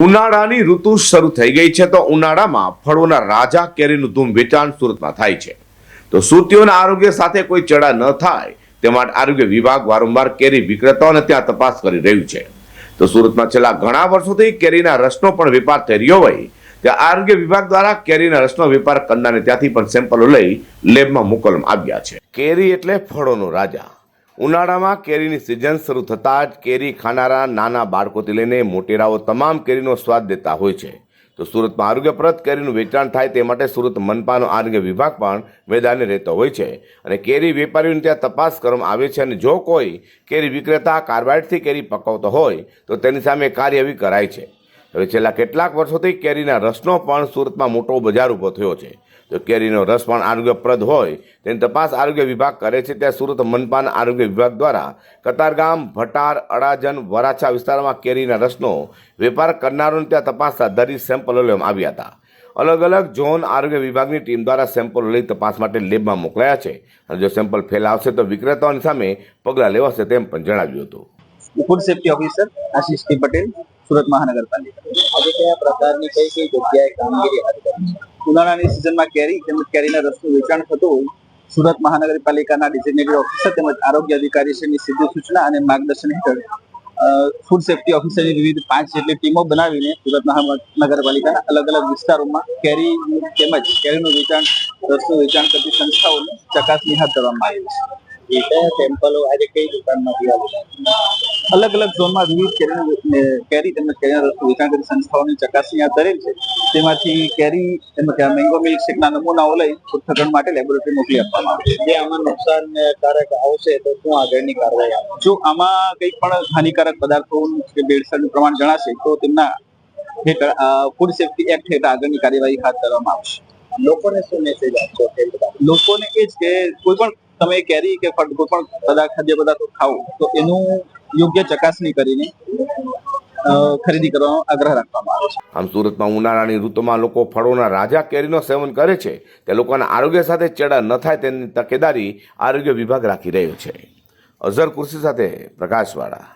ઉનાળાની ઋતુ શરૂ થઈ ગઈ છે તો ઉનાળામાં ફળોના રાજા કેરીનું ધૂમ વેચાણ સુરતમાં થાય છે. તો સુરતીઓના આરોગ્ય સાથે કોઈ ચડા ન થાય, તે માટે આરોગ્ય વિભાગ વારંવાર કેરી વિક્રેતાઓને ત્યાં તપાસ કરી રહ્યું છે. તો સુરતમાં છેલ્લા ઘણા વર્ષોથી કેરીના રસનો પણ વેપાર થઈ રહ્યો હોય ત્યાં આરોગ્ય વિભાગ દ્વારા કેરીના રસનો વેપાર કરનારને ત્યાંથી પણ સેમ્પલો લઈ લેબમાં મોકલવામાં આવ્યા છે. કેરી એટલે ફળોનો રાજા. ઉનાળામાં કેરીની સિઝન શરૂ થતાં જ કેરી ખાનારા નાના બાળકોથી લઈને મોટેરાઓ તમામ કેરીનો સ્વાદ દેતા હોય છે. તો સુરતમાં આરોગ્યપ્રદ કેરીનું વેચાણ થાય તે માટે સુરત મનપાનો આરોગ્ય વિભાગ પણ મેદાને રહેતો હોય છે. અને કેરી વેપારીઓને ત્યાં તપાસ કરવામાં આવે છે અને જો કોઈ કેરી વિક્રેતા કાર્બાઇડથી કેરી પકવતો હોય, તો તેની સામે કાર્યવાહી કરાય છે. હવે છેલ્લા કેટલાક વર્ષોથી કેરીના રસનો પણ સુરતમાં મોટો બજાર ઊભો થયો છે. તો કેરીનો રસ પણ આરોગ્યપ્રદ હોય તેની તપાસ આરોગ્ય વિભાગ કરે છે. ત્યાં સુરત મનપાના આરોગ્ય વિભાગ દ્વારા કતારગામ ભટાર અડાજન વરાછા વિસ્તારમાં કેરીના રસનો વેપાર કરનારોને ત્યાં તપાસ હાથ ધરી સેમ્પલો લેવામાં આવ્યા હતા. અલગ અલગ ઝોન આરોગ્ય વિભાગની ટીમ દ્વારા સેમ્પલ લઈ તપાસ માટે લેબમાં મોકલાયા છે. અને જો સેમ્પલ ફેલાવશે તો વિક્રેતાઓની સામે પગલાં લેવાશે તેમ પણ જણાવ્યું હતું. Food safety officer Ashish Patel Surat મહાનગરપાલિકા. આજે કયા પ્રકારની કઈ કઈ જગ્યાએ કામગીરી હાથ ધરી છે? ઉનાળાની સિઝનમાં કેરી તેમજ કેરીના રસનું વેચાણ થતું હોય, સુરત મહાનગરપાલિકાના ડિઝિગ્નેટેડ ઓફિસર તેમજ આરોગ્ય અધિકારીશ્રીની સીધી સૂચના અને માર્ગદર્શન હેઠળ ફૂડ સેફ્ટી ઓફિસરની વિવિધ પાંચ જેટલી ટીમો બનાવીને સુરત મહાનગરપાલિકાના અલગ અલગ વિસ્તારોમાં કેરી તેમજ કેરીનું વેચાણ, રસનું વેચાણ કરતી સંસ્થાઓની ચકાસણી હાથ ધરવામાં આવી છે. એ કયા સેમ્પલો આજે કઈ દુકાનમાંથી આવેલા અલગ અલગ ઝોનમાં વિવિધ કેરી કેરી તેમજ કેરીના રસનું વેચાણ કરી સંસ્થાઓની ચકાસણી ધરેલ છે. તેમાંથી કેરી તેમજ મેંગો મિલ્ક શેકના નમૂનાઓ લઈ પૃથ્થકરણ માટે લેબોરેટરી મોકલી આપવામાં આવે છે. જે આમાં નુકસાનકારક આવશે તો શું આગળની કાર્યવાહી જો આમાં કંઈ પણ હાનિકારક પદાર્થોનું કે ભેળસેળનું પ્રમાણ જણાશે તો તેમના હેઠળ ફૂડ સેફ્ટી એક્ટ હેઠળ આગળની કાર્યવાહી હાથ ધરવામાં આવશે. લોકોને શું મેસેજ આપશો લોકોને એ જ કે કોઈ પણ તમે કેરી કે ફળ કોઈ પણ પદાર્થ ખાદ્ય પદાર્થો ખાઓ, તો એનું યોગ્ય ચકાસણી કરીને ખરીદી કરવાનો આગ્રહ રાખવામાં આવે છે. આમ સુરતમાં ઉનાળાની ઋતુમાં લોકો ફળોના રાજા કેરીનો સેવન કરે છે, તે લોકોના આરોગ્ય સાથે ચેડા ન થાય તેની તકેદારી આરોગ્ય વિભાગ રાખી રહ્યો છે. અઝર કુર્સી સાથે પ્રકાશવાળા.